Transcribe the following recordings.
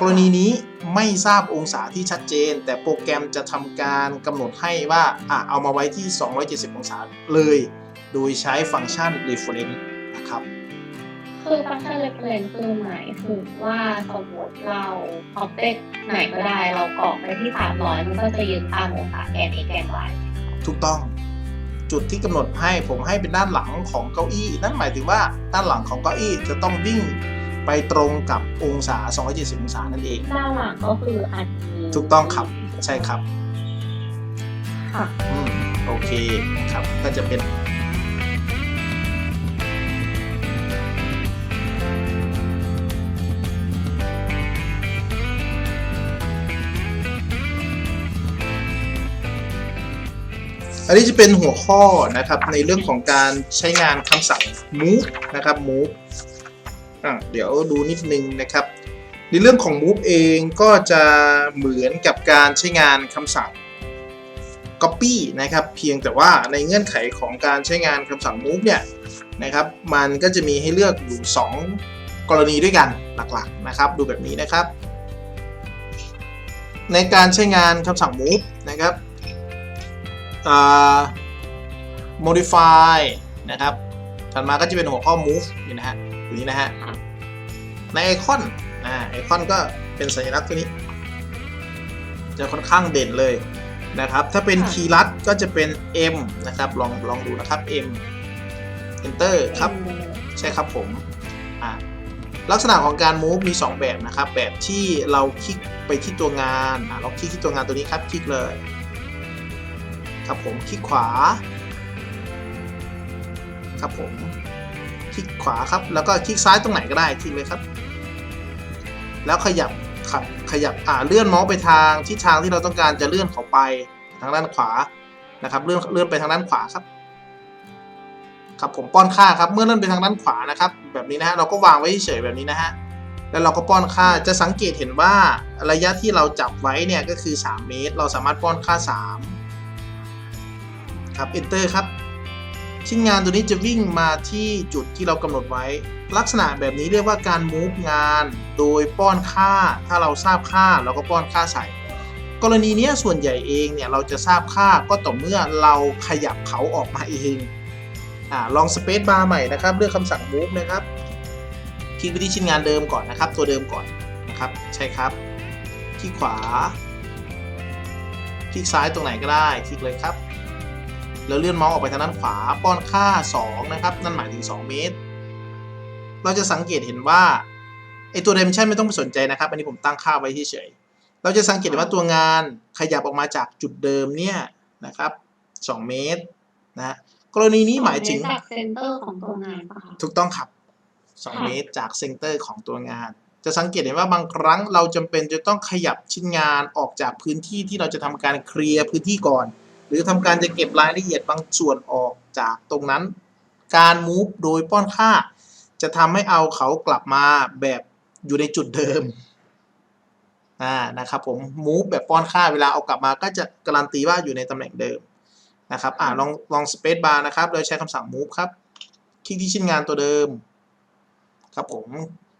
กรณีนี้ไม่ทราบองศาที่ชัดเจน แต่โปรแกรมจะทำการกำหนดให้ว่าอะเอามาไว้ที่ 270 องศาเลย โดยใช้ฟังก์ชัน reference นะครับ คือฟังก์ชัน reference คือหมายถึงว่าสมมติเรา object ไหนก็ได้เรากรอกไปที่ 300 มันก็จะยืนตามองศาแกน x แกน y ถูกต้องจุดที่กำหนดให้ผมให้เป็นด้านหลังของเก้าอี้ นั่นหมายถึงว่าด้านหลังของเก้าอี้จะต้องวิ่ง ไปตรงกับองศา 270 องศานั่นเองด้านหลังก็คืออันนี้ถูกต้องครับ ใช่ครับค่ะอืมโอเคครับ ก็จะเป็น อันนี้จะเป็นหัวข้อนะครับในเรื่องของการใช้งานคำสั่ง move นะครับ move อะเดี๋ยวดูนิดนึงนะครับ ในเรื่องของ move เองก็จะเหมือนกับการใช้งานคำสั่ง copy นะครับ เพียงแต่ว่าในเงื่อนไขของการใช้งานคำสั่ง move เนี่ยนะครับมันก็จะมีให้เลือกอยู่ 2 กรณีด้วยกันหลักๆนะครับ ดูแบบนี้นะครับ ในการใช้งานคำสั่ง move นะครับ modify นะครับถัดมาก็จะเป็นหัวข้อ move นี่นะฮะ ตัวนี้นะฮะ ในไอคอนอ่าไอคอนก็เป็นสัญลักษณ์ตัวนี้ จะค่อนข้างเด่นเลยนะครับ ถ้าเป็นค่ะคีย์ลัดก็จะเป็น M นะครับ ลองลองดูนะครับ M Enter ครับ ใช่ครับผมอะลักษณะของการ move มี 2 แบบนะครับ แบบที่เราคลิกไปที่ตัวงานอะเราคลิกที่ตัวงานตัวนี้ครับ คลิกเลย ครับผม คลิกขวา ครับผมค ลิกขวาครับ แล้วก็คลิกซ้ายตรงไหนก็ได้คลิกเลยครับ แล้วขยับขับขยับอ่าเลื่อนเมาส์ไปทางทิศทางที่เราต้องการจะเลื่อนเขาไปทางด้านขวานะครับ เลื่อนเลื่อนไปทางด้านขวาครับ ครับผมป้อนค่าครับ เมื่อเลื่อนไปทางด้านขวานะครับ แบบนี้นะฮะเราก็วางไว้เฉยแบบนี้นะฮะแล้วเราก็ป้อนค่าจะสังเกตเห็นว่าระยะที่เราจับไว้เนี่ยก็คือ 3 เมตร เราสามารถป้อนค่า 3 ครับ enter ครับ ชิ้นงานตัวนี้จะวิ่งมาที่จุดที่เรากำหนดไว้ ลักษณะแบบนี้เรียกว่าการ move งานโดยป้อนค่า ถ้าเราทราบค่าเราก็ป้อนค่าใส่ กรณีนี้ส่วนใหญ่เองเนี่ยเราจะทราบค่าก็ต่อเมื่อเราขยับเขาออกมาเองอลองสเปซบาร์ใหม่นะครับ เลือกคำสั่ง move นะครับ คลิกไปที่ชิ้นงานเดิมก่อนนะครับ ตัวเดิมก่อนนะครับ ใช่ครับ คลิกขวา คลิกซ้ายตรงไหนก็ได้ คลิกเลยครับ แล้วเลื่อนเมาส์ออกไปทางด้านขวา ป้อนค่า 2 นะครับ นั่นหมายถึง 2 เมตร เราจะสังเกตเห็นว่าไอตัว dimension ไม่ต้องไปสนใจนะครับ อันนี้ผมตั้งค่าไว้เฉยๆเราจะสังเกตเห็นว่าตัวงานขยับออกมาจากจุดเดิมเนี่ยนะครับ 2 เมตรนะฮะกรณีนี้หมายถึงจากเซนเตอร์ของตัวงานปะคะถูกต้องครับ2ค่ะเมตรจากเซนเตอร์ของตัวงาน จะสังเกตเห็นว่าบางครั้งเราจำเป็นจะต้องขยับชิ้นงานออกจากพื้นที่ที่เราจะทำการเคลียร์พื้นที่ก่อน หรือทำการจะเก็บรายละเอียดบางส่วนออกจากตรงนั้น การ move โดยป้อนค่า จะทำให้เอาเขากลับมาแบบอยู่ในจุดเดิมอ่านะครับผม move แบบป้อนค่าเวลาเอากลับมาก็จะการันตีว่าอยู่ในตำแหน่งเดิมนะครับอ่าลองลอง space bar นะครับแล้วใช้คำสั่ง move ครับ คลิกที่ชิ้นงานตัวเดิม ครับผม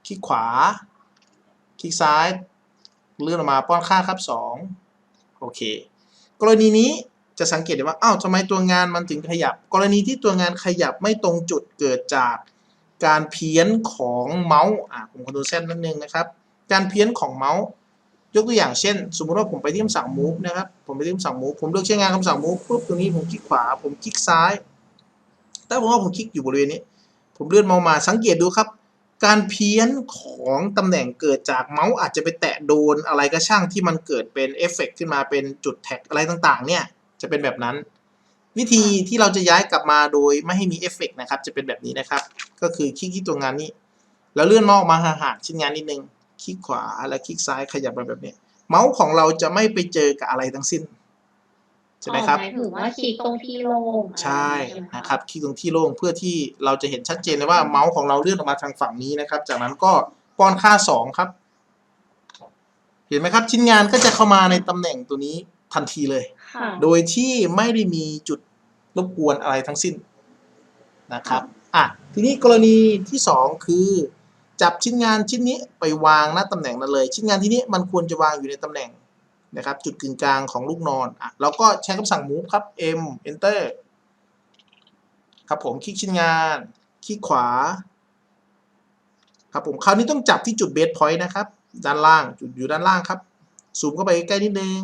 คลิกขวา คลิกซ้าย เลื่อนออกมาป้อนค่าครับ 2 โอเค กรณีนี้ จะสังเกตได้ว่าอ้าวทำไมตัวงานมันถึงขยับ กรณีที่ตัวงานขยับไม่ตรงจุดเกิดจากการเพี้ยนของเมาส์อะผมขอดูเส้นนิดนึงนะครับ การเพี้ยนของเมาส์ยกตัวอย่างเช่น สมมุติว่าผมไปที่คำสั่ง move นะครับผมไปที่คำสั่ง move ผมเลือกใช้งานคำสั่ง move ปุ๊บตรงนี้ผมคลิกขวา ผมคลิกซ้ายถ้าผมว่าผมคลิกอยู่บริเวณนี้ ผมเลื่อนเมาส์มาสังเกตดูครับ การเพี้ยนของตำแหน่งเกิดจากเมาส์อาจจะไปแตะโดนอะไรก็ช่างที่มันเกิดเป็นเอฟเฟกต์ขึ้นมาเป็นจุดแท็กอะไรต่างๆเนี่ย จะเป็นแบบนั้น วิธีที่เราจะย้ายกลับมาโดยไม่ให้มีเอฟเฟกต์นะครับ จะเป็นแบบนี้นะครับ ก็คือคลิกที่ตัวงานนี้ แล้วเลื่อนเมาส์ออกมาห่างๆชิ้นงานนิดนึง คลิกขวาแล้วคลิกซ้ายขยับมาแบบนี้ เมาส์ของเราจะไม่ไปเจอกับอะไรทั้งสิ้นใช่ไหมครับหมายถึงว่าคลิกตรงที่โล่งใช่ไหมนะครับคลิกตรงที่โล่งเพื่อที่เราจะเห็นชัดเจนเลยว่าเมาส์ของเราเลื่อนออกมาทางฝั่งนี้นะครับ จากนั้นก็ป้อนค่า 2 ครับ เห็นไหมครับ ชิ้นงานก็จะเข้ามาในตำแหน่งตัวนี้ ทันทีเลย ค่ะโดยที่ไม่ได้มีจุดรบกวนอะไรทั้งสิ้นนะครับอะทีนี้กรณีที่ 2 คือ จับชิ้นงานชิ้นนี้ไปวางหน้าตำแหน่งนั้นเลย ชิ้นงานที่นี้มันควรจะวางอยู่ในตำแหน่งนะครับ จุดกึ่งกลางของลูกนอนอะเราก็ใช้คำสั่ง move ครับ m enter ครับผมคลิกชิ้นงานคลิกขวา ครับผมคราวนี้ต้องจับที่จุดเบสพอยต์นะครับ ด้านล่างจุดอยู่ด้านล่างครับซูมเข้าไปใกล้นิดนึง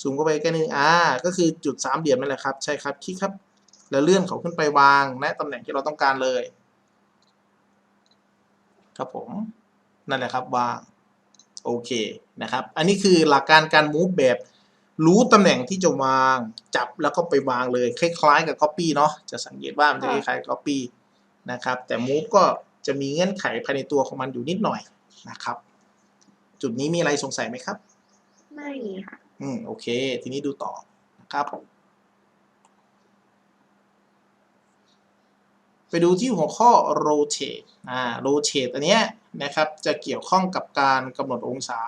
ซูมเข้าไปใกล้นิดนึงอ่าก็คือจุดสามเหลี่ยมนั่นแหละครับ ใช่ครับ คลิกครับ แล้วเลื่อนเขาขึ้นไปวางณตำแหน่งที่เราต้องการเลย ครับผม นั่นแหละครับวางโอเคนะครับ อันนี้คือหลักการการ move แบบ รู้ตำแหน่งที่จะวางจับแล้วก็ไปวางเลย คล้ายๆกับ copy เนาะจะสังเกตว่ามันจะคล้ายๆ copy นะครับ แต่ move ก็จะมีเงื่อนไขภายในตัวของมันอยู่นิดหน่อยนะครับ จุดนี้มีอะไรสงสัยไหมครับ ไม่มีค่ะ อืมโอเค ทีนี้ดูต่อนะครับ ไปดูที่หัวข้อ rotate อ่า rotate อันเนี้ยนะครับ จะเกี่ยวข้องกับการกำหนดองศา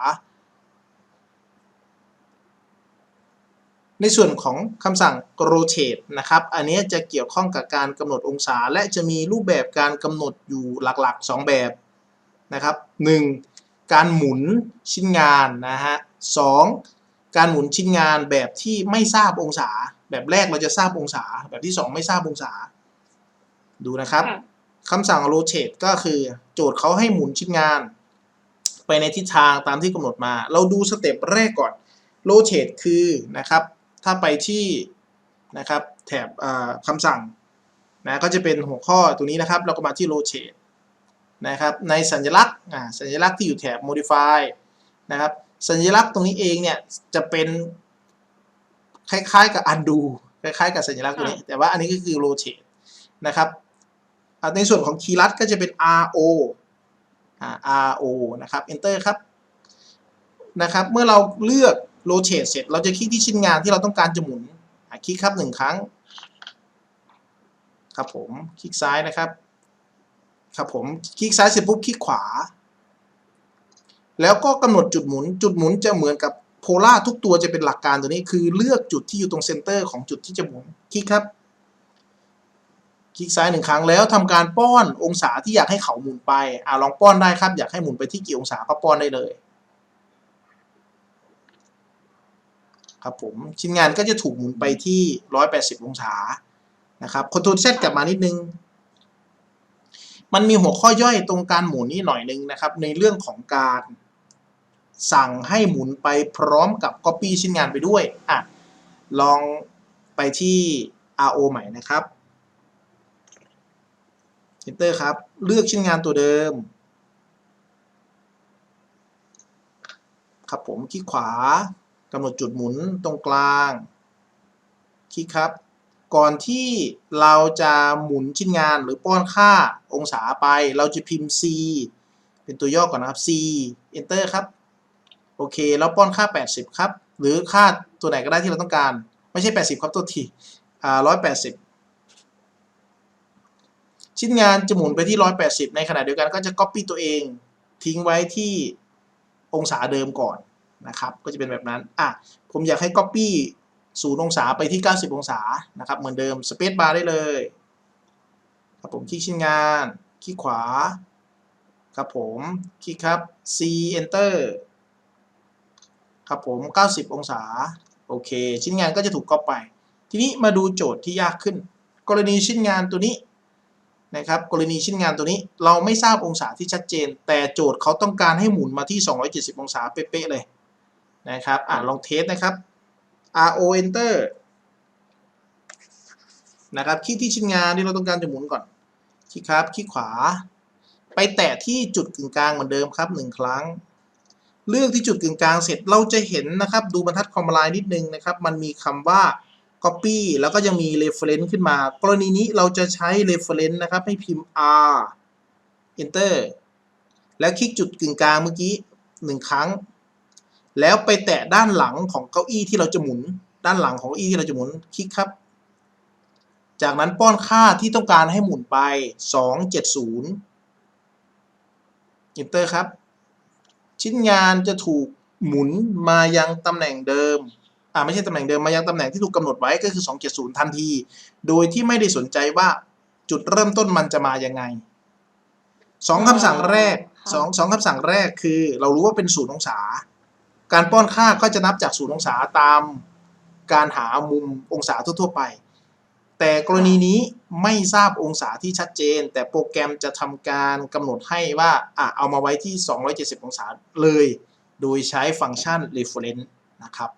ในส่วนของคำสั่ง rotate นะครับ อันเนี้ยจะเกี่ยวข้องกับการกำหนดองศา และจะมีรูปแบบการกำหนดอยู่หลักๆ 2 แบบนะครับ 1. การหมุนชิ้นงานนะฮะ 2. การหมุนชิ้นงานแบบที่ไม่ทราบองศา แบบแรกเราจะทราบองศา แบบที่ 2 ไม่ทราบองศา ดูนะครับค่ะคำสั่ง rotate ก็คือ โจทย์เขาให้หมุนชิ้นงาน ไปในทิศทางตามที่กำหนดมา เราดูสเต็ปแรกก่อน rotate คือนะครับ ถ้าไปที่นะครับแถบอ่าคำสั่งนะก็จะเป็นหัวข้อตัวนี้นะครับ เราก็มาที่ rotate นะครับ ในสัญลักษณ์อ่าสัญลักษณ์ที่อยู่แถบ modify นะครับ สัญลักษณ์ตรงนี้เองเนี่ยจะเป็นคล้ายๆกับ undo คล้ายๆกับสัญลักษณ์ตัวนี้ แต่ว่าอันนี้ก็คือ rotate นะครับอ่าในส่วนของคีย์ลัดก็จะเป็น RO อ่า RO นะครับ Enter ครับนะครับ เมื่อเราเลือก rotate เสร็จ เราจะคลิกที่ชิ้นงานที่เราต้องการจะหมุนอะคลิกครับหนึ่งครั้ง ครับผม คลิกซ้ายนะครับ ครับผม คลิกซ้ายเสร็จปุ๊บคลิกขวา แล้วก็กำหนดจุดหมุน จุดหมุนจะเหมือนกับโพล่าทุกตัวจะเป็นหลักการตัวนี้คือเลือกจุดที่อยู่ตรงเซนเตอร์ของจุดที่จะหมุนคลิกครับ คลิกซ้ายหนึ่งครั้งแล้วทำการป้อนองศาที่อยากให้เขาหมุนไปอ่าลองป้อนได้ครับ อยากให้หมุนไปที่กี่องศาก็ป้อนได้เลย ครับผมชิ้นงานก็จะถูกหมุนไปที่ 180 องศานะครับคอนโทรลเซตกลับมานิดนึงมันมีหัวข้อย่อยตรงการหมุนนี่หน่อยนึงนะครับ ในเรื่องของการ สั่งให้หมุนไปพร้อมกับ Copy ชิ้นงานไปด้วยอะลองไปที่ RO ใหม่นะครับ Enter ครับ เลือกชิ้นงานตัวเดิม ครับผมคลิกขวากำหนดจุดหมุนตรงกลาง คลิกครับ ก่อนที่เราจะหมุนชิ้นงานหรือป้อนค่าองศาไป เราจะพิมพ์ C เป็นตัวย่อก่อนนะครับ C Enter ครับ โอเค แล้วป้อนค่า 80 ครับ หรือค่าตัวไหนก็ได้ที่เราต้องการ ไม่ใช่ 80 ครับตัวทีอ่า180ชิ้นงานจะหมุนไปที่ 180 ในขณะเดียวกันก็จะ Copy ตัวเองทิ้งไว้ที่องศาเดิมก่อนนะครับ ก็จะเป็นแบบนั้น อะ ผมอยากให้ Copy ศูนย์องศาไปที่ 90 องศานะครับ เหมือนเดิม Space Bar ได้เลยครับผมคลิกชิ้นงาน คลิกขวา ครับผม คลิกครับ C Enter ครับผม 90 องศา โอเค ชิ้นงานก็จะถูกก๊อปไป ทีนี้มาดูโจทย์ที่ยากขึ้น กรณีชิ้นงานตัวนี้นะครับ กรณีชิ้นงานตัวนี้เราไม่ทราบองศาที่ชัดเจน แต่โจทย์เขาต้องการให้หมุนมาที่ 270 องศาเป๊ะๆเลยนะครับอ่าลองเทสนะครับ RO Enter นะครับคลิกที่ชิ้นงานที่เราต้องการจะหมุนก่อนคลิกครับคลิกขวา ไปแตะที่จุดกึ่งกลางเหมือนเดิมครับหนึ่งครั้ง เลือกที่จุดกึ่งกลางเสร็จเราจะเห็นนะครับ ดูบรรทัดคอมไลน์นิดนึงนะครับ มันมีคำว่า copy แล้วก็ยังมี reference ขึ้นมา กรณีนี้เราจะใช้ reference นะครับให้พิมพ์ R enter แล้วคลิกจุดกึ่งกลางเมื่อกี้หนึ่งครั้ง แล้วไปแตะด้านหลังของเก้าอี้ที่เราจะหมุน ด้านหลังของเก้าอี้ที่เราจะหมุนคลิกครับ จากนั้นป้อนค่าที่ต้องการให้หมุนไป 270 enter ครับ ชิ้นงานจะถูกหมุนมายังตำแหน่งเดิมอ่าไม่ใช่ตำแหน่งเดิมมายังตำแหน่งที่ถูกกำหนดไว้ก็คือ 270 ทันที โดยที่ไม่ได้สนใจว่าจุดเริ่มต้นมันจะมายังไงสองคำสั่งแรกค่ะสองสองคำสั่งแรกคือ เรารู้ว่าเป็นศูนย์องศา การป้อนค่าก็จะนับจากศูนย์องศาตามการหามุมองศาทั่วๆไป แต่กรณีนี้ไม่ทราบองศาที่ชัดเจน แต่โปรแกรมจะทำการกำหนดให้ว่าอะเอามาไว้ที่ 270 องศาเลย โดยใช้ฟังก์ชัน reference นะครับ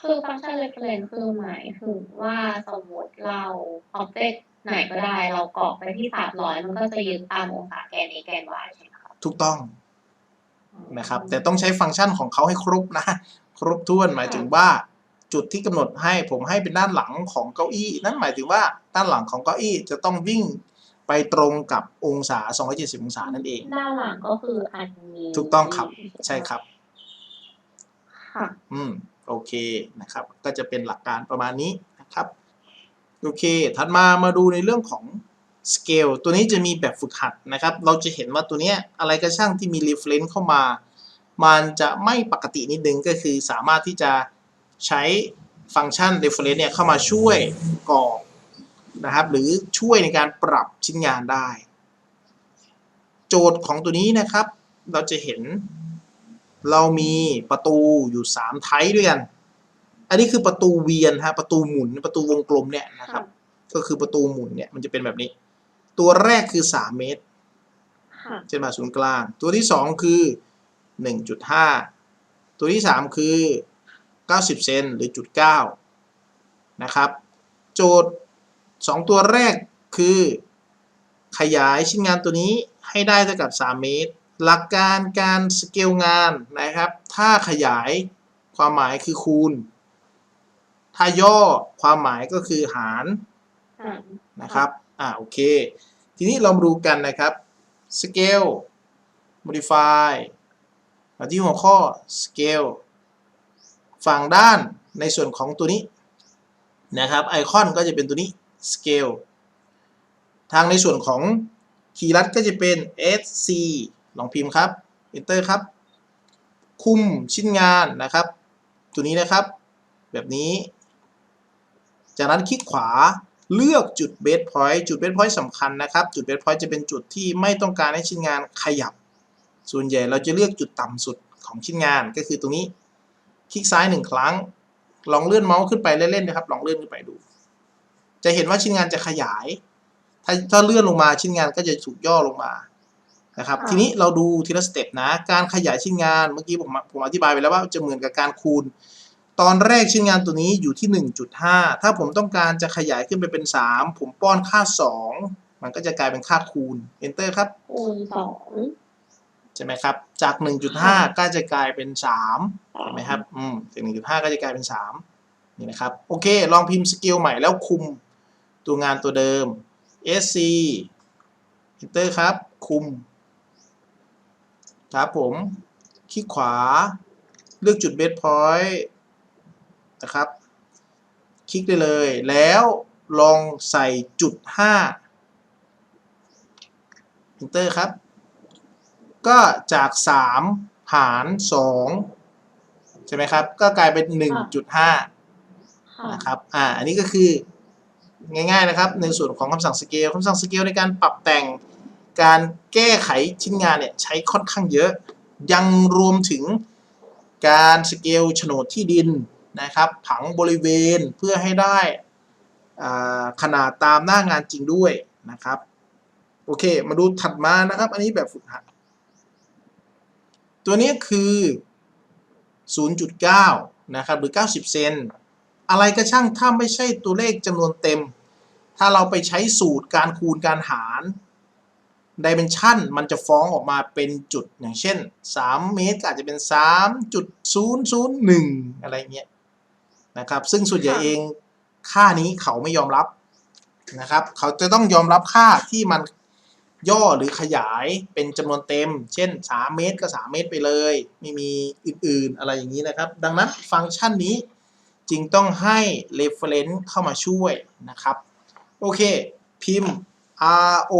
คือฟังก์ชัน reference คือหมายถึงว่าสมมติเรา object ไหนก็ได้ เรากรอกไปที่สามร้อยมันก็จะยึดตามองศาแกน x แกน y ใช่ไหมคะถูกต้องนะครับ แต่ต้องใช้ฟังก์ชันของเขาให้ครบนะ ครบถ้วนหมายถึงว่า จุดที่กำหนดให้ผมให้เป็นด้านหลังของเก้าอี้ นั่นหมายถึงว่าด้านหลังของเก้าอี้จะต้องวิ่งไปตรงกับองศา 270 องศานั่นเอง ด้านหลังก็คืออันนี้ ถูกต้องครับ ใช่ครับ ค่ะ อืม โอเค นะครับ ก็จะเป็นหลักการประมาณนี้นะครับ โอเค ถัดมา มาดูในเรื่องของ scale ตัวนี้จะมีแบบฝึกหัดนะครับ เราจะเห็นว่าตัวเนี้ยอะไรก็ช่างที่มี reference เข้ามา มันจะไม่ปกตินิดนึงก็คือสามารถที่จะ ใช้ฟังก์ชัน reference เนี่ยเข้ามาช่วยกรอกนะครับ หรือช่วยในการปรับชิ้นงานได้ โจทย์ของตัวนี้นะครับ เราจะเห็น เรามีประตูอยู่สามไทป์ด้วยกัน อันนี้คือประตูเวียนฮะประตูหมุนประตูวงกลมเนี่ยนะครับ ก็คือประตูหมุนเนี่ยมันจะเป็นแบบนี้ ตัวแรกคือสามเมตรค่ะเช่นมาศูนย์กลาง ตัวที่สองคือหนึ่งจุดห้าตัวที่สามคือ เก้าสิบเซนหรือจุดเก้านะครับ โจทย์สองตัวแรกคือ ขยายชิ้นงานตัวนี้ให้ได้เท่ากับ 3 เมตร หลักการการสเกลงานนะครับ ถ้าขยายความหมายคือคูณ ถ้าย่อความหมายก็คือหารนะครับ อ่าโอเค ทีนี้เรามาดูกันนะครับ scale modify มาที่หัวข้อ scale ฝั่งด้านในส่วนของตัวนี้นะครับไอคอนก็จะเป็นตัวนี้ scale ทางในส่วนของคีย์ลัดก็จะเป็น sc ลองพิมพ์ครับ enter ครับ คุมชิ้นงานนะครับ ตัวนี้นะครับ แบบนี้ จากนั้นคลิกขวาเลือกจุดเบสพอยต์จุดเบสพอยต์สำคัญนะครับ จุดเบสพอยต์จะเป็นจุดที่ไม่ต้องการให้ชิ้นงานขยับ ส่วนใหญ่เราจะเลือกจุดต่ำสุดของชิ้นงานก็คือตรงนี้ คลิกซ้ายหนึ่งครั้ง ลองเลื่อนเมาส์ขึ้นไปเล่นๆนะครับ ลองเลื่อนขึ้นไปดู จะเห็นว่าชิ้นงานจะขยาย ถ้าถ้าเลื่อนลงมาชิ้นงานก็จะถูกย่อลงมานะครับ ทีนี้เราดูทีละสเต็ปนะ การขยายชิ้นงาน เมื่อกี้ผมผมอธิบายไปแล้วว่าจะเหมือนกับการคูณ ตอนแรกชิ้นงานตัวนี้อยู่ที่ 1.5 ถ้าผมต้องการจะขยายขึ้นไปเป็น 3 ผมป้อนค่า 2 มันก็จะกลายเป็นค่าคูณ enter ครับ คูณสองใช่ไหมครับ จาก 1.5 ก็จะกลายเป็น3เห็นไหมครับอืมจาก1.5 ก็จะกลายเป็น 3 นี่นะครับ โอเค ลองพิมพ์สกิลใหม่แล้วคุมตัวงานตัวเดิม sc enter ครับ คุม ครับผม คลิกขวา เลือกจุดเบสพอยต์นะครับ คลิกได้เลย แล้วลองใส่จุด 5 enter ครับ ก็จาก 3 หาร2ใช่ไหมครับ ก็กลายเป็น 1.5ค่ะนะครับ อ่า อันนี้ก็คือง่ายๆนะครับ ในส่วนของคำสั่งสเกลคำสั่งสเกลในการปรับแต่งการแก้ไขชิ้นงานเนี่ยใช้ค่อนข้างเยอะ ยังรวมถึงการสเกลโฉนดที่ดินนะครับ ผังบริเวณเพื่อให้ได้อ่าขนาดตามหน้างานจริงด้วยนะครับ โอเค มาดูถัดมานะครับ อันนี้แบบฝึกหัด ตัวนี้คือ 0.9 นะครับ หรือ 90 เซน อะไรก็ช่างถ้าไม่ใช่ตัวเลขจำนวนเต็ม ถ้าเราไปใช้สูตรการคูณการหารดิเมนชันมันจะฟ้องออกมาเป็นจุดอย่างเช่น 3 เมตรอาจจะเป็น 3.001 อะไรเงี้ยนะครับ ซึ่งส่วนใหญ่เองค่านี้เขาไม่ยอมรับนะครับ เขาจะต้องยอมรับค่าที่มัน ย่อหรือขยายเป็นจำนวนเต็ม เช่น 3 เมตรก็ 3 เมตรไปเลย ไม่มีอื่นๆอะไรอย่างนี้นะครับ ดังนั้นฟังก์ชันนี้จึงต้องให้ reference เข้ามาช่วยนะครับ โอเค พิมพ์ RO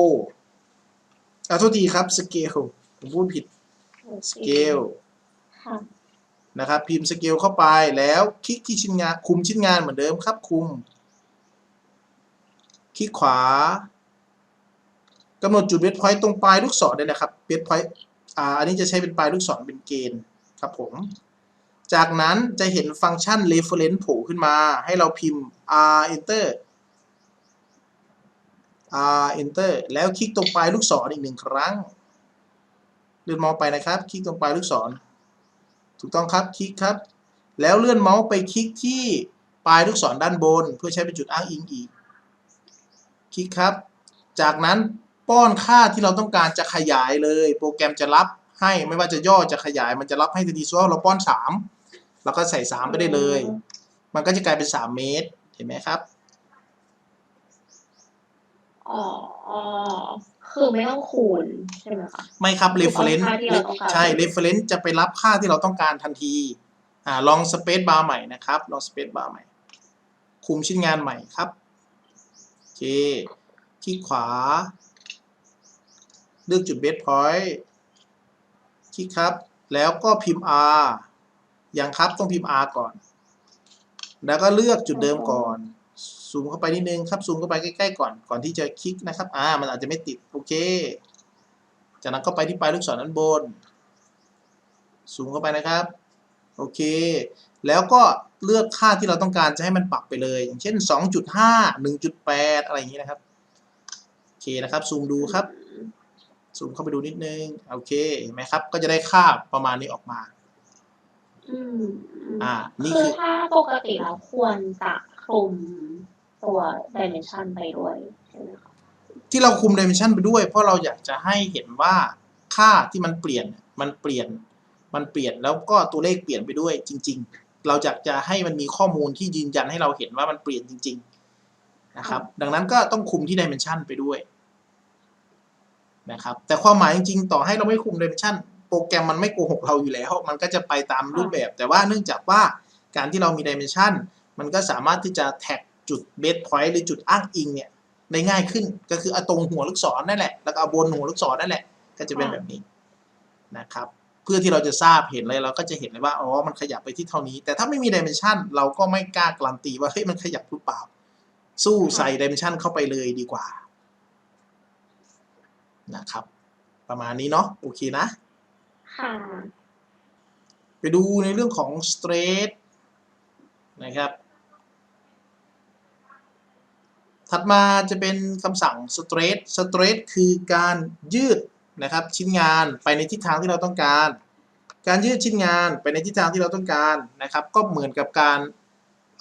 อะโทษทีครับ scale ผมพูดผิด scale ค่ะนะครับพิมพ์ scale เข้าไปแล้วคลิกที่ชิ้นงานคุมชิ้นงานเหมือนเดิมครับคุม คลิกขวา กำหนดจุดเบสพอยต์ตรงปลายลูกศรเนี่ยนะครับเบสพอยต์อ่าอันนี้จะใช้เป็นปลายลูกศรเป็นเกณฑ์ครับผม จากนั้นจะเห็นฟังก์ชัน reference โผล่ขึ้นมา ให้เราพิมพ์ r enter r enter แล้วคลิกตรงปลายลูกศรอีกหนึ่งครั้งเลื่อนเมาส์ไปนะครับ คลิกตรงปลายลูกศร ถูกต้องครับคลิกครับ แล้วเลื่อนเมาส์ไปคลิกที่ปลายลูกศรด้านบน เพื่อใช้เป็นจุดอ้างอิงอีก คลิกครับ จากนั้น ป้อนค่าที่เราต้องการจะขยายเลย โปรแกรมจะรับให้ไม่ว่าจะย่อจะขยาย มันจะรับให้ทันทีส่วนเราป้อนสามเราก็ใส่สามไปได้เลย มันก็จะกลายเป็นสามเมตร เห็นไหมครับอ๋อคือไม่ต้องคูณใช่ไหมคะไม่ครับ reference ค่าที่เราต้องการใช่ reference จะไปรับค่าที่เราต้องการทันทีอ่าลอง space bar ใหม่นะครับ ลอง space bar ใหม่ คุมชิ้นงานใหม่ครับ โอเค คลิกขวา เลือกจุด base point คลิกครับ แล้วก็พิมพ์ r อยังครับต้องพิมพ์ r ก่อน แล้วก็เลือกจุดเดิมก่อน ซูมเข้าไปนิดนึงครับซูมเข้าไปใกล้ๆก่อนก่อนที่จะคลิกนะครับอ่ามันอาจจะไม่ติดโอเค จากนั้นก็ไปที่ปลายลูกศรด้านบน ซูมเข้าไปนะครับ โอเค แล้วก็เลือกค่าที่เราต้องการจะให้มันปรับไปเลย อย่างเช่น 2.5 1.8 อะไรอย่างนี้นะครับ โอเคนะครับ ซูมดูครับ ซูมเข้าไปดูนิดนึง โอเคเห็นไหมครับ ก็จะได้ค่าประมาณนี้ออกมา อืมอ่า นี่คืคืออถ้าปกติเราควรจะคลุมตัว dimension ไปด้วยใช่ไหมคะที่เราคุม dimension ไปด้วย เพราะเราอยากจะให้เห็นว่าค่าที่มันเปลี่ยนมันเปลี่ยน มันเปลี่ยนแล้วก็ตัวเลขเปลี่ยนไปด้วยจริง ๆ เราอยากจะให้มันมีข้อมูลที่ยืนยันให้เราเห็นว่ามันเปลี่ยนจริง ๆ นะครับ ดังนั้นก็ต้องคุมที่ dimension ไปด้วย นะครับแต่ความหมายจริงๆ ต่อให้เราไม่คุม dimension โปรแกรมมันไม่โกหกเราอยู่แล้ว มันก็จะไปตามรูปแบบ แต่ว่าเนื่องจากว่าการที่เรามี dimension มันก็สามารถที่จะแท็กจุด base point หรือจุดอ้างอิงเนี่ยได้ง่ายขึ้นก็คือเอาตรงหัวลูกศรนั่นแหละ แล้วก็เอาบนหัวลูกศรนั่นแหละ ก็จะเป็นแบบนี้นะครับเพื่อที่เราจะทราบเห็นเลยเราก็จะเห็นเลยว่าอ๋อมันขยับไปที่เท่านี้ แต่ถ้าไม่มีดิเมนชันเราก็ไม่กล้าการันตีว่าเฮ้ยมันขยับหรือเปล่า สู้ใส่ดิเมนชันเข้าไปเลยดีกว่า นะครับ ประมาณนี้เนาะโอเคนะ ค่ะ ไปดูในเรื่องของ straight นะครับ ถัดมาจะเป็นคำสั่ง straight straight คือการยืดนะครับชิ้นงานไปในทิศทางที่เราต้องการ การยืดชิ้นงานไปในทิศทางที่เราต้องการนะครับ ก็เหมือนกับการ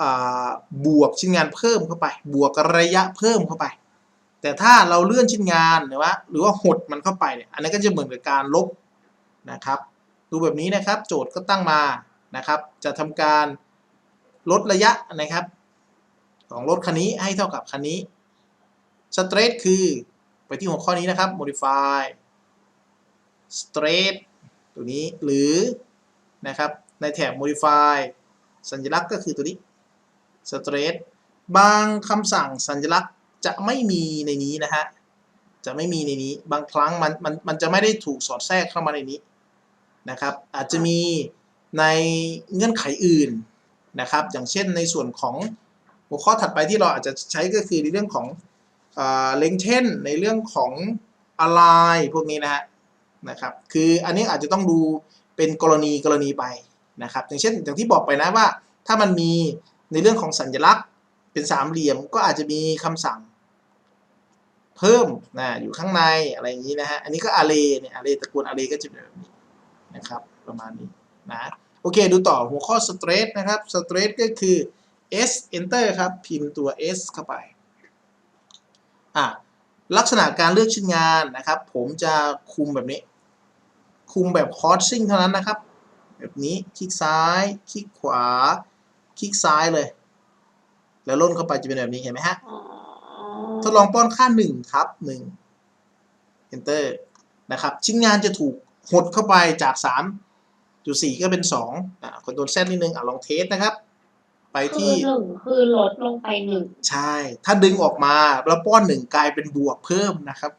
อ่าบวกชิ้นงานเพิ่มเข้าไป บวกระยะเพิ่มเข้าไป แต่ถ้าเราเลื่อนชิ้นงานหรือว่าหรือว่าหดมันเข้าไปเนี่ยอันนี้นก็จะเหมือนกับการลบนะครับดูแบบนี้นะครับโจทย์ก็ตั้งมานะครับ จะทำการลดระยะนะครับ ของรถคันนี้ให้เท่ากับคันนี้ straight คือไปที่หัวข้อนี้นะครับ modify straight ตัวนี้หรือนะครับในแถบ modify สัญลักษณ์ก็คือตัวนี้ straight บางคำสั่งสัญลักษณ์ จะไม่มีในนี้นะฮะ จะไม่มีในนี้ บางครั้งมันมันมันจะไม่ได้ถูกสอดแทรกเข้ามาในนี้นะครับ อาจจะมีในเงื่อนไขอื่นนะครับ อย่างเช่นในส่วนของหัวข้อถัดไปที่เราอาจจะใช้ก็คือในเรื่องของเล็งเช่นในเรื่องของอะไรพวกนี้นะฮะนะครับ คืออันนี้อาจจะต้องดูเป็นกรณีกรณีไปนะครับ อย่างเช่นอย่างที่บอกไปนะว่า ถ้ามันมีในเรื่องของสัญลักษณ์เป็นสามเหลี่ยมก็อาจจะมีคำสั่ง เพิ่มนะอยู่ข้างในอะไรอย่างนี้นะฮะ อันนี้ก็ array เนี่ย array ตระกูล array ก็จะเป็นแบบนี้นะครับประมาณนี้นะโอเคดูต่อหัวข้อ straight นะครับ straight ก็คือ s enter ครับพิมพ์ตัว s เข้าไปอะลักษณะการเลือกชิ้นงานนะครับ ผมจะคุมแบบนี้ คุมแบบ crossing เท่านั้นนะครับ แบบนี้คลิกซ้าย คลิกขวา คลิกซ้ายเลย แล้วล่นเข้าไปจะเป็นแบบนี้เห็นไหมฮะ ทดลองป้อนค่า 1 ครับ 1 enter นะครับ ชิ้นงานจะถูกหดเข้าไปจาก 3.4 ก็เป็น2อ่าคนโดนแซดนิดนึงอะลองเทสนะครับ ไปคือที่หนึ่งคือลดลงไปหนึ่งใช่ ถ้าดึงออกมาแล้วป้อน1กลายเป็นบวกเพิ่มนะครับ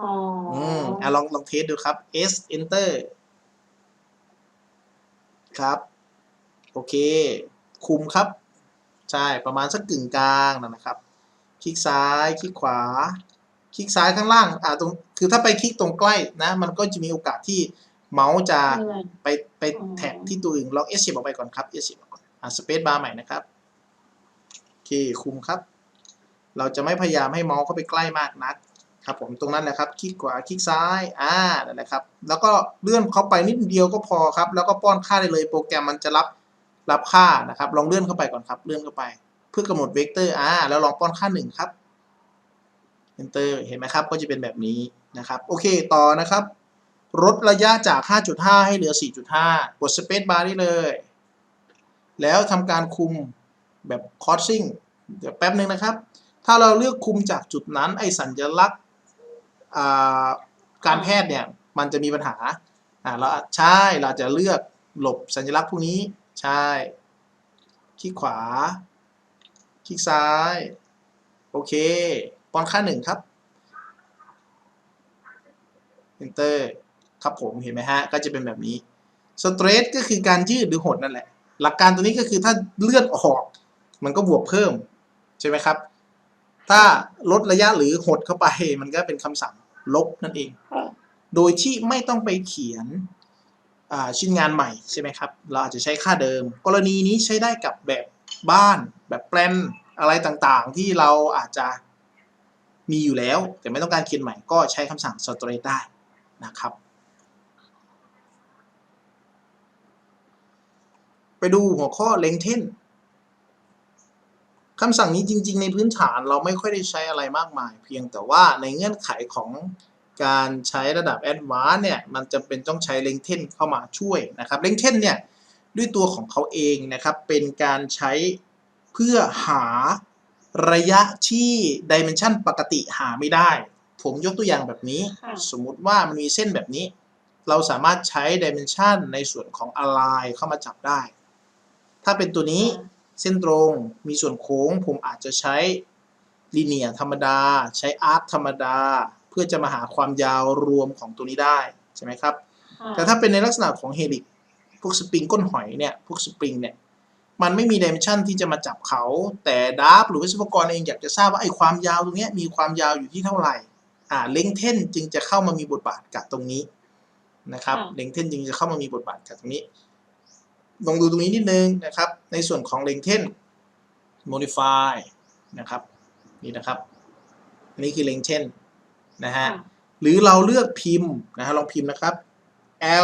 อ๋อออืมอะลองลองเทสดูครับ s enter ครับ โอเค คุมครับ ใช่ประมาณสักกึ่งกลางนั่นนะครับ คลิกซ้าย คลิกขวา คลิกซ้ายข้างล่างอ่าตรงคือถ้าไปคลิกตรงใกล้นะ มันก็จะมีโอกาสที่เมาส์จะเลื่อนไปไปอ๋อแท็กที่ตัวอื่นลอง S 10ออกไปก่อนครับ S 10ออกก่อนอ่าสเปซบาร์ใหม่นะครับโอเคคุมครับ เราจะไม่พยายามให้เมาส์เข้าไปใกล้มากนักครับผมตรงนั้นแหละครับคลิกขวาคลิกซ้ายอ่านั่นแหละครับ แล้วก็เลื่อนเข้าไปนิดเดียวก็พอครับ แล้วก็ป้อนค่าได้เลยโปรแกรมมันจะรับรับค่านะครับ ลองเลื่อนเข้าไปก่อนครับ เลื่อนเข้าไป เพื่อกำหนดเวกเตอร์อ่าแล้วลองป้อนค่าหนึ่งครับ enter เห็นไหมครับ ก็จะเป็นแบบนี้นะครับ โอเค ต่อนะครับ ลดระยะจาก 5.5 ให้เหลือ 4.5 กด Space Bar ได้เลย แล้วทำการคุมแบบ crossing เดี๋ยวแป๊บนึงนะครับ ถ้าเราเลือกคุมจากจุดนั้น ไอสัญลักษณ์การแพทย์เนี่ย มันจะมีปัญหา อ่าเราใช่ เราจะเลือกหลบสัญลักษณ์พวกนี้ ใช่ คลิกขวา ลิกซ้าย โอเคป้อนค่าหนึ่งครับ enter ครับผม เห็นไหมฮะ ก็จะเป็นแบบนี้ straight ก็คือการยืดหรือหดนั่นแหละ หลักการตัวนี้ก็คือถ้าเลื่อนออก มันก็บวกเพิ่ม ใช่ไหมครับ ถ้าลดระยะหรือหดเข้าไป มันก็เป็นคำสั่งลบนั่นเองค่ะโดยที่ไม่ต้องไปเขียนอ่าชิ้นงานใหม่ใช่ไหมครับ เราอาจจะใช้ค่าเดิม กรณีนี้ใช้ได้กับแบบบ้านแบบแปลน อะไรต่างๆ ที่เราอาจจะมีอยู่แล้ว แต่ไม่ต้องการเขียนใหม่ก็ใช้คำสั่ง straight ได้นะครับ ไปดูหัวข้อ lengthen คำสั่งนี้จริง ๆ ในพื้นฐานเราไม่ค่อยได้ใช้อะไรมากมาย เพียงแต่ว่าในเงื่อนไขของการใช้ระดับ Advanced เนี่ย มันจะเป็นต้องใช้ lengthen เข้ามาช่วยนะครับ lengthen เนี่ย ด้วยตัวของเขาเองนะครับ เป็นการใช้ เพื่อหาระยะที่ dimension ปกติหาไม่ได้ ผมยกตัวอย่างแบบนี้ ค่ะ สมมุติว่ามันมีเส้นแบบนี้ เราสามารถใช้ dimension ในส่วนของ align เข้ามาจับได้ ถ้าเป็นตัวนี้ เส้นตรงมีส่วนโค้ง ผมอาจจะใช้ลีเนียธรรมดา ใช้อาร์คธรรมดา เพื่อจะมาหาความยาวรวมของตัวนี้ได้ ใช่ไหมครับค่ะแต่ถ้าเป็นในลักษณะของเฮลิก พวกสปริงก้นหอยเนี่ย พวกสปริงเนี่ย มันไม่มีดิเมนชันที่จะมาจับเขา แต่ดาร์ฟหรือวิศวกรเองอยากจะทราบว่าไอ้ความยาวตรงเนี้ยมีความยาวอยู่ที่เท่าไหร่อ่าเลงเทนจึงจะเข้ามามีบทบาทกับตรงนี้นะครับเลงเทนจึงจะเข้ามามีบทบาทกับตรงนี้ลองดูตรงนี้นิดนึงนะครับ ในส่วนของเลงเทน modify นะครับนี่นะครับอันนี้คือเลงเทนนะฮะค่ะหรือเราเลือกพิมพ์นะฮะลองพิมพ์นะครับ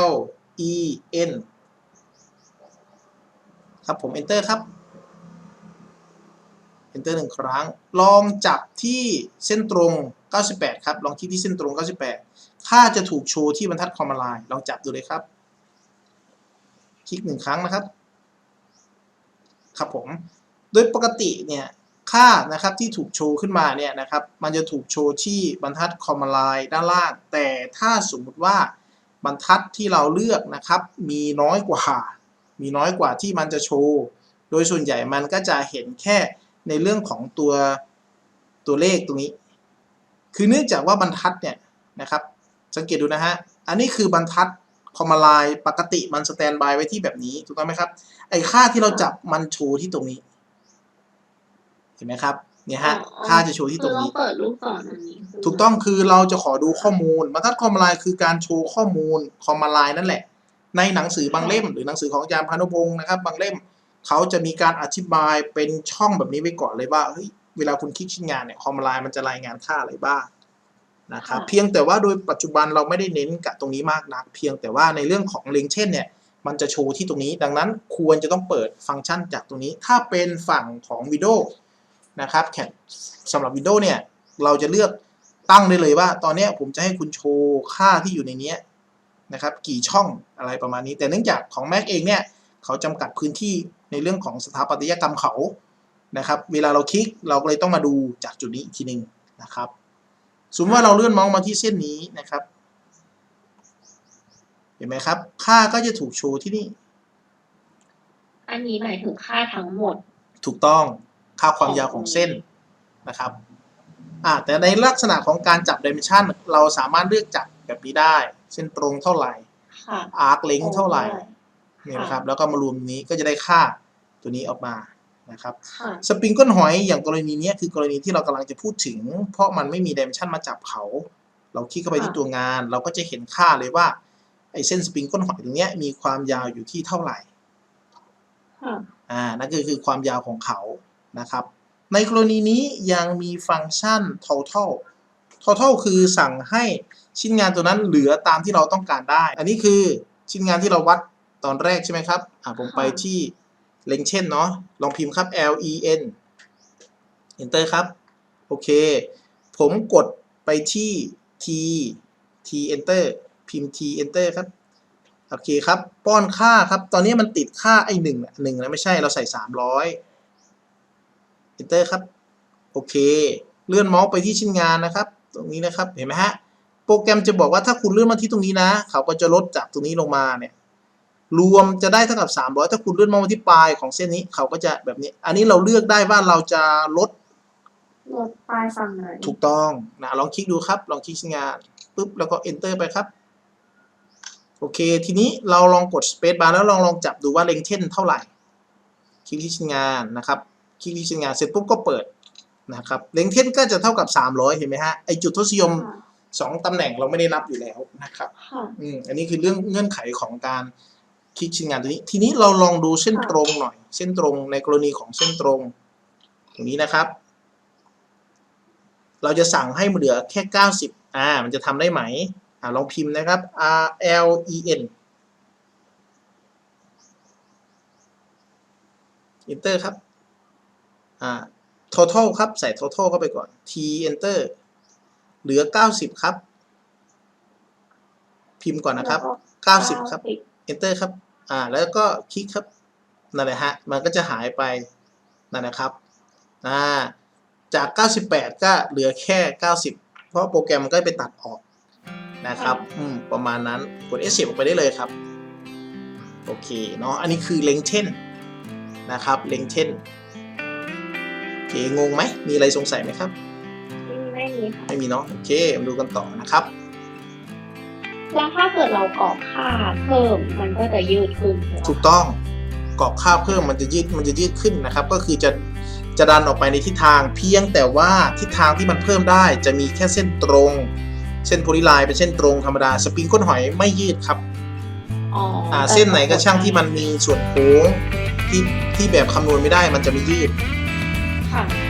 L E N ครับผม enter ครับ enter หนึ่งครั้ง ลองจับที่เส้นตรง 98 ครับ ลองคลิกที่เส้นตรง 98 ค่าจะถูกโชว์ที่บรรทัดคอมมาไลน์ลองจับดูเลยครับ คลิกหนึ่งครั้งนะครับ ครับผม โดยปกติเนี่ยค่านะครับที่ถูกโชว์ขึ้นมาเนี่ยนะครับ มันจะถูกโชว์ที่บรรทัดคอมมาไลน์ด้านล่าง แต่ถ้าสมมุติว่าบรรทัดที่เราเลือกนะครับ มีน้อยกว่า มีน้อยกว่าที่มันจะโชว์ โดยส่วนใหญ่มันก็จะเห็นแค่ในเรื่องของตัวตัวเลขตรงนี้ คือเนื่องจากว่าบรรทัดเนี่ยนะครับ สังเกตดูนะฮะ อันนี้คือบรรทัดคอมมาไลน์ปกติมันสแตนบายไว้ที่แบบนี้ถูกต้องไหมครับ ไอ้ค่าที่เราจับมันโชว์ที่ตรงนี้ เห็นไหมครับเนี่ยฮะอ๋อค่าจะโชว์ที่ตรงนี้คือเาเปิดรูปก่อนอันนี้คืถูกต้องคือเราจะขอดูข้อมูลบรรทัดคอมมาไลน์คือการโชว์ข้อมูลคอมมาไลน์นั่นแหละ ในหนังสือบางเล่ม หรือหนังสือของอาจารย์พานุพงศ์นะครับ บางเล่มเขาจะมีการอธิบายเป็นช่องแบบนี้ไว้ก่อนเลยว่าเฮ้ยเวลาคุณคลิกชิ้นงานเนี่ยคอมมาไลน์มันจะรายงานค่าอะไรบ้างนะครับเพียงแต่ว่าโดยปัจจุบันเราไม่ได้เน้นกับตรงนี้มากนัก เพียงแต่ว่าในเรื่องของเลงเช่นเนี่ยมันจะโชว์ที่ตรงนี้ ดังนั้นควรจะต้องเปิดฟังก์ชันจากตรงนี้ ถ้าเป็นฝั่งของวิดีโอนะครับแคสำหรับวิดีโอเนี่ยเราจะเลือกตั้งได้เลยว่า ตอนเนี้ยผมจะให้คุณโชว์ค่าที่อยู่ในเนี้ย นะครับกี่ช่องอะไรประมาณนี้ แต่เนื่องจากของ Mac เองเนี่ยเขาจำกัดพื้นที่ในเรื่องของสถาปัตยกรรมเขานะครับเวลาเราคลิกเราก็เลยต้องมาดูจากจุดนี้อีกทีหนึ่งนะครับสมมติว่าเราเลื่อนเมาส์มาที่เส้นนี้นะครับ เห็นไหมครับ ค่าก็จะถูกโชว์ที่นี่ อันนี้หมายถึงค่าทั้งหมด ถูกต้องค่าความยาวของเส้นนะครับอ่าแต่ในลักษณะของการจับ dimension เราสามารถเลือกจับแบบนี้ได้ เส้นตรงเท่าไหร่ค่ะ arc length เท่าไหร่โอ้ยเนี่ยนะครับแล้วก็มารวมนี้ก็จะได้ค่าตัวนี้ออกมานะครับค่ะสปริงก้นหอยอย่างกรณีเนี้ยคือกรณีที่เรากำลังจะพูดถึง เพราะมันไม่มี dimension มาจับเขา เราคลิกเข้าไปที่ค่ะตัวงาน เราก็จะเห็นค่าเลยว่าไอ้เส้นสปริงก้นหอยตรงเนี้ยมีความยาวอยู่ที่เท่าไหร่ค่ะอ่านั่นก็คือความยาวของเขานะครับ ในกรณีนี้ยังมีฟังก์ชัน total total คือสั่งให้ ชิ้นงานตัวนั้นเหลือตามที่เราต้องการได้ อันนี้คือชิ้นงานที่เราวัดตอนแรกใช่ไหมครับอ่าผมไปที่เลงเช่นเนาะลองพิมพ์ครับ L E N enter ครับ โอเค ผมกดไปที่ T T enter พิมพ์ T enter ครับ โอเคครับ ป้อนค่าครับ ตอนนี้มันติดค่าไอ้หนึ่งหนึ่งนะไม่ใช่ เราใส่สามร้อย enter ครับ โอเค เลื่อนเมาส์ไปที่ชิ้นงานนะครับ ตรงนี้นะครับ เห็นไหมฮะ โปรแกรมจะบอกว่าถ้าคุณเลื่อนมาที่ตรงนี้นะ เขาก็จะลดจากตรงนี้ลงมาเนี่ยรวมจะได้เท่ากับ 300 ถ้าคุณเลื่อนมาที่ปลายของเส้นนี้เขาก็จะแบบนี้ อันนี้เราเลือกได้ว่าเราจะลดลดปลายฝั่งไหนถูกต้องนะลองคลิกดูครับ ลองคลิกชิ้นงานปุ๊บแล้วก็ enter ไปครับ โอเค ทีนี้เราลองกด space bar แล้วลองลองจับดูว่าเลงเท่นเท่าไหร่ คลิกที่ชิ้นงานนะครับ คลิกที่ชิ้นงานเสร็จปุ๊บก็เปิดนะครับเลงเท่นก็จะเท่ากับ 300 เห็นไหมฮะไอจุดทศนิยม สองตำแหน่งเราไม่ได้นับอยู่แล้วนะครับค่ะอืมอันนี้คือเรื่องเงื่อนไขของการคลิกชิ้นงานตัวนี้ ทีนี้เราลองดูเส้นตรงหน่อย เส้นตรงในกรณีของเส้นตรงตรงนี้นะครับ เราจะสั่งให้มันเหลือแค่ 90 อ่า มันจะทำได้ไหม อ่าลองพิมพ์นะครับ R L E N enter ครับ อ่า total ครับ ใส่ total เข้าไปก่อน T enter เหลือ 90 ครับ พิมพ์ก่อนนะครับ 90 ครับ enter ครับ อ่า แล้วก็คลิกครับ นั่นแหละฮะ มันก็จะหายไป นั่นนะครับ อ่า จาก 98 ก็เหลือแค่ 90 เพราะโปรแกรมมันก็ไปตัดออกนะครับ อืม ประมาณนั้น กด Escape ออกไปได้เลยครับ โอเค เนาะ อันนี้คือเล็งเช่นนะครับเล็งเช่นโอเค งงไหม มีอะไรสงสัยไหมครับไม่มีค่ะ ไม่มีเนาะโอเคมาดูกันต่อนะครับ แล้วถ้าเกิดเรากรอกค่าเพิ่มมันก็จะยืดขึ้นถูกต้องกรอบค่าเพิ่มมันจะยืดมันจะยืดขึ้นนะครับ ก็คือจะจะดันออกไปในทิศทางเพียงแต่ว่าทิศทางที่มันเพิ่มได้จะมีแค่เส้นตรง เส้นโพลีไลน์เป็นเส้นตรงธรรมดาสปริงก้นหอยไม่ยืดครับอ๋ออ่าเส้นไหนก็ช่างที่มันมีส่วนโค้งที่ที่แบบคำนวณไม่ได้มันจะไม่ยืดค่ะอ